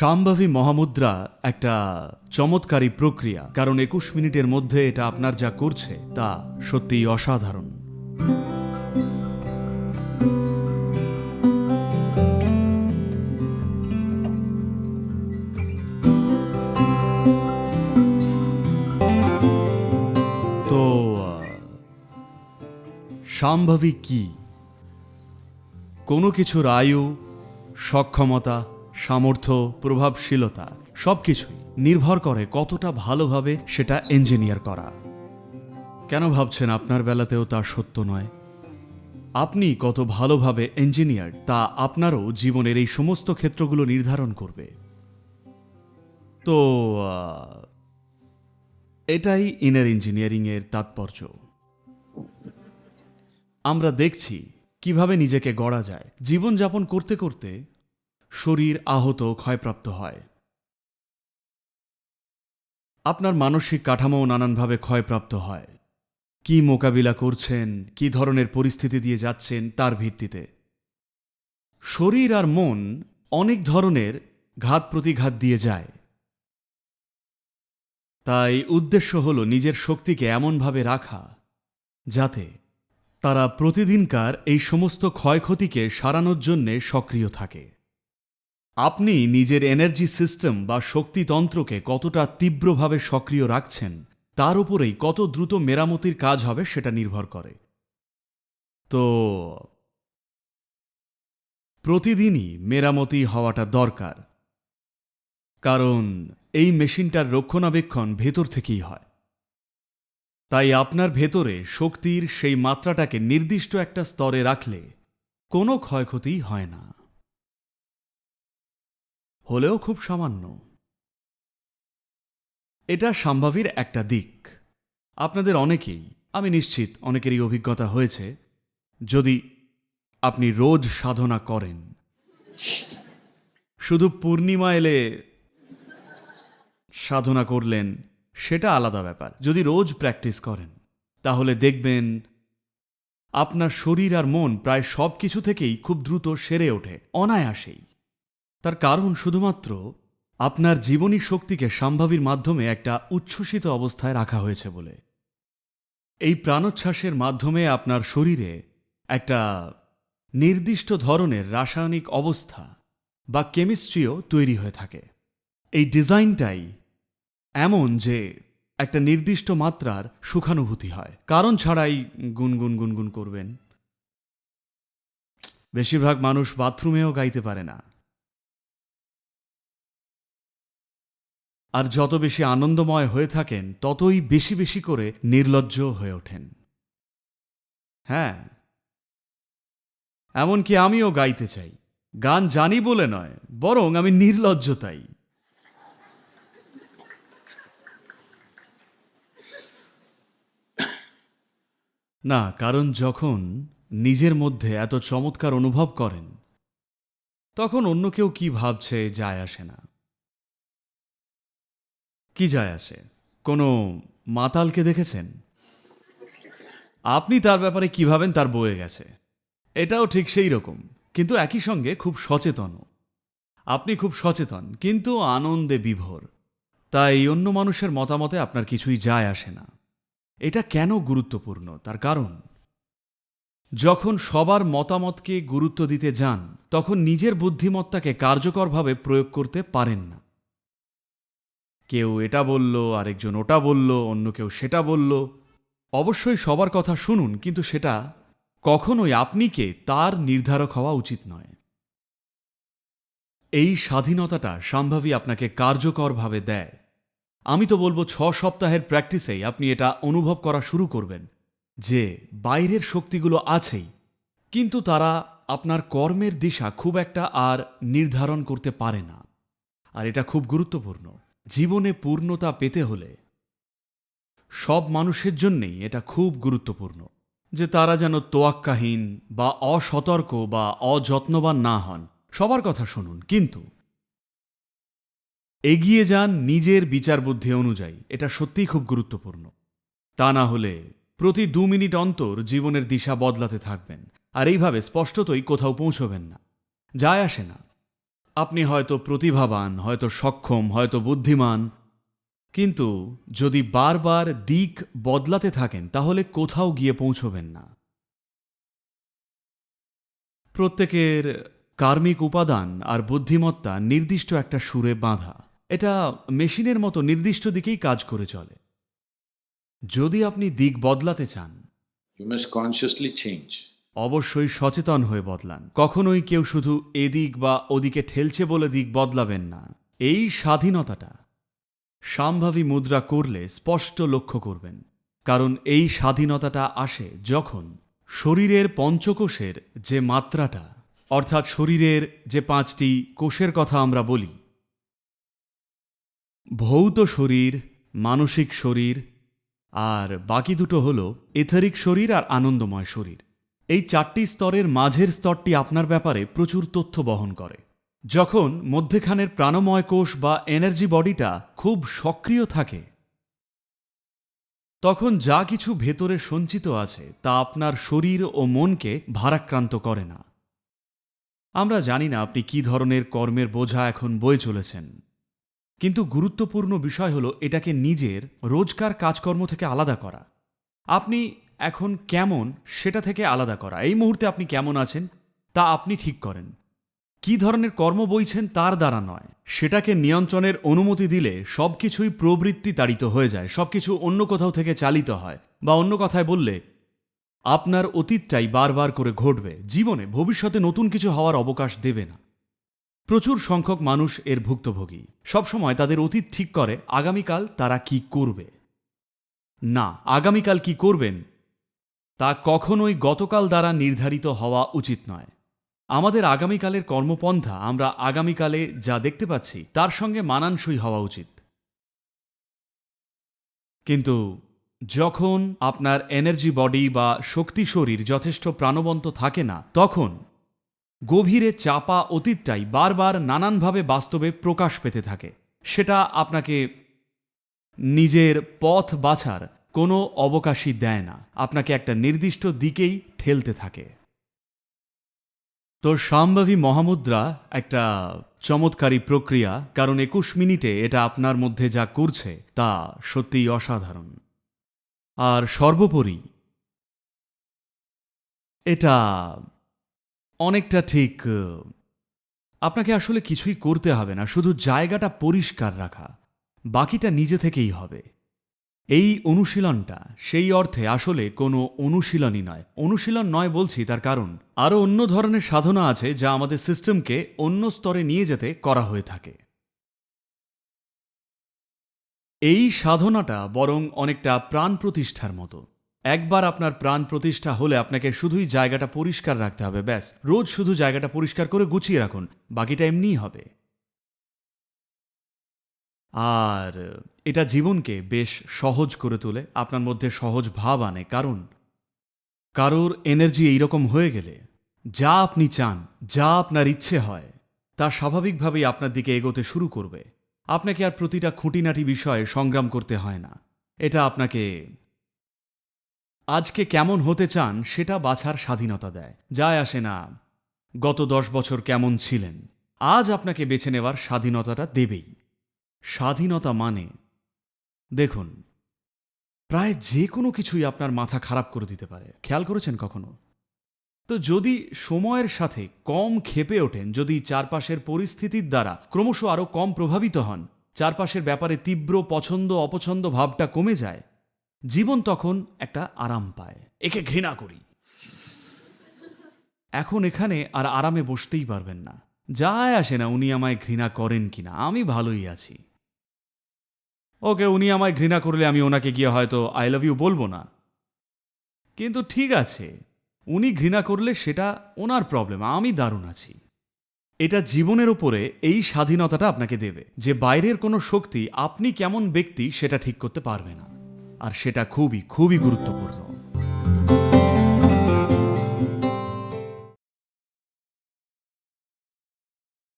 সাম্ভাবী মহামুদ্রা একটা চমৎকারী প্রক্রিয়া, কারণ একুশ মিনিটের মধ্যে এটা আপনার যা করছে তা সত্যিই অসাধারণ। তো, সাম্ভাবী কি? কোনো কিছুর আয়ু, সক্ষমতা সামর্থ্য, প্রভাবশীলতা, সবকিছুই নির্ভর করে কতটা ভালোভাবে সেটা ইঞ্জিনিয়ার করা। কেন ভাবছেন আপনার বেলাতেও তা সত্য নয়? আপনি কত ভালোভাবে ইঞ্জিনিয়ার তা আপনারও জীবনের এই সমস্ত ক্ষেত্রগুলো নির্ধারণ করবে। তো এটাই ইনার ইঞ্জিনিয়ারিংয়ের তাৎপর্য। আমরা দেখছি কীভাবে নিজেকে গড়া যায়। জীবনযাপন করতে করতে শরীর আহত ক্ষয়প্রাপ্ত হয়। আপনার মানসিক কাঠামো নানানভাবে ক্ষয়প্রাপ্ত হয়। কি মোকাবিলা করছেন, কি ধরনের পরিস্থিতি দিয়ে যাচ্ছেন তার ভিত্তিতে। শরীর আর মন অনেক ধরনের ঘাত প্রতিঘাত দিয়ে যায়। তাই উদ্দেশ্য হল নিজের শক্তিকে এমনভাবে রাখা, যাতে তারা প্রতিদিনকার এই সমস্ত ক্ষয়ক্ষতিকে সারানোর জন্যে সক্রিয় থাকে। আপনি নিজের এনার্জি সিস্টেম বা শক্তিতন্ত্রকে কতটা তীব্রভাবে সক্রিয় রাখছেন, তার উপরেই কত দ্রুত মেরামতির কাজ হবে সেটা নির্ভর করে। তো প্রতিদিনই মেরামতি হওয়াটা দরকার, কারণ এই মেশিনটার রক্ষণাবেক্ষণ ভেতর থেকেই হয়। তাই আপনার ভেতরে শক্তির সেই মাত্রাটাকে নির্দিষ্ট একটা স্তরে রাখলে কোনো ক্ষয়ক্ষতি হয় না। হলেও খুব সামান্য। এটা সম্ভাবীর একটা দিক। আপনাদের অনেকেই, আমি নিশ্চিত অনেকেরই অভিজ্ঞতা হয়েছে, যদি আপনি রোজ সাধনা করেন। শুধু পূর্ণিমা এলে সাধনা করলেন, সেটা আলাদা ব্যাপার। যদি রোজ প্র্যাকটিস করেন, তাহলে দেখবেন আপনার শরীর আর মন প্রায় সব কিছু থেকেই খুব দ্রুত সেরে ওঠে, অনায়াসেই। তার কারণ শুধুমাত্র আপনার জীবনী শক্তিকে সম্ভাবীর মাধ্যমে একটা উচ্ছ্বসিত অবস্থায় রাখা হয়েছে বলে। এই প্রাণোচ্ছ্বাসের মাধ্যমে আপনার শরীরে একটা নির্দিষ্ট ধরনের রাসায়নিক অবস্থা বা কেমিস্ট্রিও তৈরি হয়ে থাকে। এই ডিজাইনটাই এমন যে একটা নির্দিষ্ট মাত্রার সুখানুভূতি হয়। কারণ ছাড়াই গুনগুন গুনগুন করবেন। বেশিরভাগ মানুষ বাথরুমেও গাইতে পারে না। আর যত বেশি আনন্দময় হয়ে থাকেন, ততই বেশি বেশি করে নির্লজ্জ হয়ে ওঠেন। হ্যাঁ। এমনকি আমিও গাইতে চাই। গান জানি বলে নয়, বরং আমি নির্লজ্জ তাই। না, কারণ যখন নিজের মধ্যে এত চমৎকার অনুভব করেন, তখন অন্য কেউ কি ভাবছে যায় আসে না। কি যায় আসে? কোনো মাতালকে দেখেছেন? আপনি তার ব্যাপারে কি ভাবেন তার বয়ে গেছে। এটাও ঠিক সেই রকম, কিন্তু একই সঙ্গে খুব সচেতন। আপনি খুব সচেতন, কিন্তু আনন্দে বিভোর। তাই অন্য মানুষের মতামতে আপনার কিছুই যায় আসে না। এটা কেন গুরুত্বপূর্ণ? তার কারণ? যখন সবার মতামতকে গুরুত্ব দিতে যান, তখন নিজের বুদ্ধিমত্তাকে কার্যকরভাবে প্রয়োগ করতে পারেন না। কেউ এটা বলল, আরেকজন ওটা বলল, অন্য কেউ সেটা বলল। অবশ্যই সবার কথা শুনুন, কিন্তু সেটা কখনোই আপনি কে তার নির্ধারক হওয়া উচিত নয়। এই স্বাধীনতাটা সম্ভাবী আপনাকে কার্যকরভাবে দেয়। আমি তো বলব ছ সপ্তাহের প্র্যাকটিসেই আপনি এটা অনুভব করা শুরু করবেন, যে বাইরের শক্তিগুলো আছেই, কিন্তু তারা আপনার কর্মের দিশা খুব একটা আর নির্ধারণ করতে পারে না। আর এটা খুব গুরুত্বপূর্ণ। জীবনে পূর্ণতা পেতে হলে সব মানুষের জন্যেই এটা খুব গুরুত্বপূর্ণ যে তারা যেন তোয়াক্কাহীন বা অসতর্ক বা অযত্নবান না হন। সবার কথা শুনুন, কিন্তু এগিয়ে যান নিজের বিচার বুদ্ধি অনুযায়ী। এটা সত্যিই খুব গুরুত্বপূর্ণ। তা না হলে প্রতি দু মিনিট অন্তর জীবনের দিশা বদলাতে থাকবেন, আর এইভাবে স্পষ্টতই কোথাও পৌঁছবেন না। যায় আসে না। আপনি হয়তো প্রতিভাবান, হয়তো সক্ষম, হয়তো বুদ্ধিমান, কিন্তু যদি বারবার দিক বদলাতে থাকেন, তাহলে কোথাও গিয়ে পৌঁছবেন না। প্রত্যেকের কার্মিক উপাদান আর বুদ্ধিমত্তা নির্দিষ্ট একটা সুরে বাঁধা। এটা মেশিনের মতো নির্দিষ্ট দিকেই কাজ করে চলে। যদি আপনি দিক বদলাতে চান, You must consciously change. অবশ্যই সচেতন হয়ে বদলান। কখনোই কেউ শুধু এদিক বা ওদিকে ঠেলছে বলে দিক বদলাবেন না। এই স্বাধীনতাটা সাম্ভাবী মুদ্রা করলে স্পষ্ট লক্ষ্য করবেন। কারণ এই স্বাধীনতাটা আসে যখন শরীরের পঞ্চকোষের যে মাত্রাটা, অর্থাৎ শরীরের যে পাঁচটি কোষের কথা আমরা বলি, ভৌত শরীর, মানসিক শরীর, আর বাকি দুটো হলো এথারিক শরীর আর আনন্দময় শরীর। এই চারটি স্তরের মাঝের স্তরটি আপনার ব্যাপারে প্রচুর তথ্য বহন করে। যখন মধ্যেখানের প্রাণময় কোষ বা এনার্জি বডিটা খুব সক্রিয় থাকে, তখন যা কিছু ভেতরে সঞ্চিত আছে তা আপনার শরীর ও মনকে ভারাক্রান্ত করে না। আমরা জানি না আপনি কি ধরনের কর্মের বোঝা এখন বয়ে চলেছেন। কিন্তু গুরুত্বপূর্ণ বিষয় হলো এটাকে নিজের রোজকার কাজকর্ম থেকে আলাদা করা। আপনি এখন কেমন সেটা থেকে আলাদা করা। এই মুহূর্তে আপনি কেমন আছেন তা আপনি ঠিক করেন। কি ধরনের কর্ম বইছেন তার দ্বারা নয়। সেটাকে নিয়ন্ত্রণের অনুমতি দিলে সবকিছুই প্রবৃত্তি তাড়িত হয়ে যায়। সবকিছু অন্য কোথাও থেকে চালিত হয় বা অন্য কথায় বললে আপনার অতীতটাই বারবার করে ঘটবে। জীবনে, ভবিষ্যতে নতুন কিছু হওয়ার অবকাশ দেবে না। প্রচুর সংখ্যক মানুষ এর ভুক্তভোগী। সবসময় তাদের অতীত ঠিক করে, আগামীকাল তারা কি করবে? না, আগামীকাল কি করবেন তা কখনোই গতকাল দ্বারা নির্ধারিত হওয়া উচিত নয়। আমাদের আগামীকালের কর্মপন্থা আমরা আগামীকালে যা দেখতে পাচ্ছি, তার সঙ্গে মানানসই হওয়া উচিত। কিন্তু যখন আপনার এনার্জি বডি বা শক্তি শরীর যথেষ্ট প্রাণবন্ত থাকে না, তখন গভীরে চাপা অতীতটাই বারবার নানানভাবে বাস্তবে প্রকাশ পেতে থাকে। সেটা আপনাকে নিজের পথ বাছার কোনো অবকাশই দেয় না। আপনাকে একটা নির্দিষ্ট দিকেই ঠেলতে থাকে। তো সাম্ভাবী মহামুদ্রা একটা চমৎকারী প্রক্রিয়া, কারণ একুশ মিনিটে এটা আপনার মধ্যে যা করছে, তা সত্যিই অসাধারণ। আর সর্বোপরি, এটা অনেকটা ঠিক, আপনাকে আসলে কিছুই করতে হবে না, শুধু জায়গাটা পরিষ্কার রাখা, বাকিটা নিজে থেকেই হবে। এই অনুশীলনটা সেই অর্থে আসলে কোনো অনুশীলনই নয়। অনুশীলন নয় বলছি তার কারণ। আরও অন্য ধরনের সাধনা আছে যা আমাদের সিস্টেমকে অন্য স্তরে নিয়ে যেতে করা হয়ে থাকে। এই সাধনাটা বরং অনেকটা প্রাণ প্রতিষ্ঠার মতো। একবার আপনার প্রাণ প্রতিষ্ঠা হলে আপনাকে শুধুই জায়গাটা পরিষ্কার রাখতে হবে, ব্যাস। রোজ শুধু জায়গাটা পরিষ্কার করে গুছিয়ে রাখুন, বাকিটা এমনিই হবে। আর এটা জীবনকে বেশ সহজ করে তোলে, আপনার মধ্যে সহজ ভাব আনে। কারণ? কারোর এনার্জি এইরকম হয়ে গেলে, যা আপনি চান, যা আপনার ইচ্ছে হয়, তা স্বাভাবিকভাবেই আপনার দিকে এগোতে শুরু করবে। আপনাকে আর প্রতিটা খুঁটিনাটি বিষয়ে সংগ্রাম করতে হয় না। এটা আপনাকে আজকে কেমন হতে চান, সেটা বাছার স্বাধীনতা দেয়। যায় আসে না, গত দশ বছর কেমন ছিলেন, আজ আপনাকে বেছে নেওয়ার স্বাধীনতাটা দেবেই। স্বাধীনতা মানে। দেখুন, প্রায় যে কোনো কিছুই আপনার মাথা খারাপ করে দিতে পারে। খেয়াল করেছেন কখনো? তো যদি সময়ের সাথে কম ক্ষেপে ওঠেন, যদি চারপাশের পরিস্থিতির দ্বারা ক্রমশ আরও কম প্রভাবিত হন, চারপাশের ব্যাপারে তীব্র পছন্দ, অপছন্দ ভাবটা কমে যায়, জীবন তখন একটা আরাম পায়। একে ঘৃণা করি। এখন এখানে আর আরামে বসতেই পারবেন না। যায় আসে না, উনি আমায় ঘৃণা করেন কিনা, আমি ভালোই আছি। ওকে উনি আমায় ঘৃণা করলে আমি ওনাকে গিয়ে হয়তো আই লাভ ইউ বলব না। কিন্তু ঠিক আছে, উনি ঘৃণা করলে সেটা ওনার প্রবলেম আমি দারুণ আছি। এটা জীবনের উপরে এই স্বাধীনতাটা আপনাকে দেবে যে বাইরের কোনো শক্তি আপনি কেমন ব্যক্তি সেটা ঠিক করতে পারবে না। আর সেটা খুবই খুবই গুরুত্বপূর্ণ।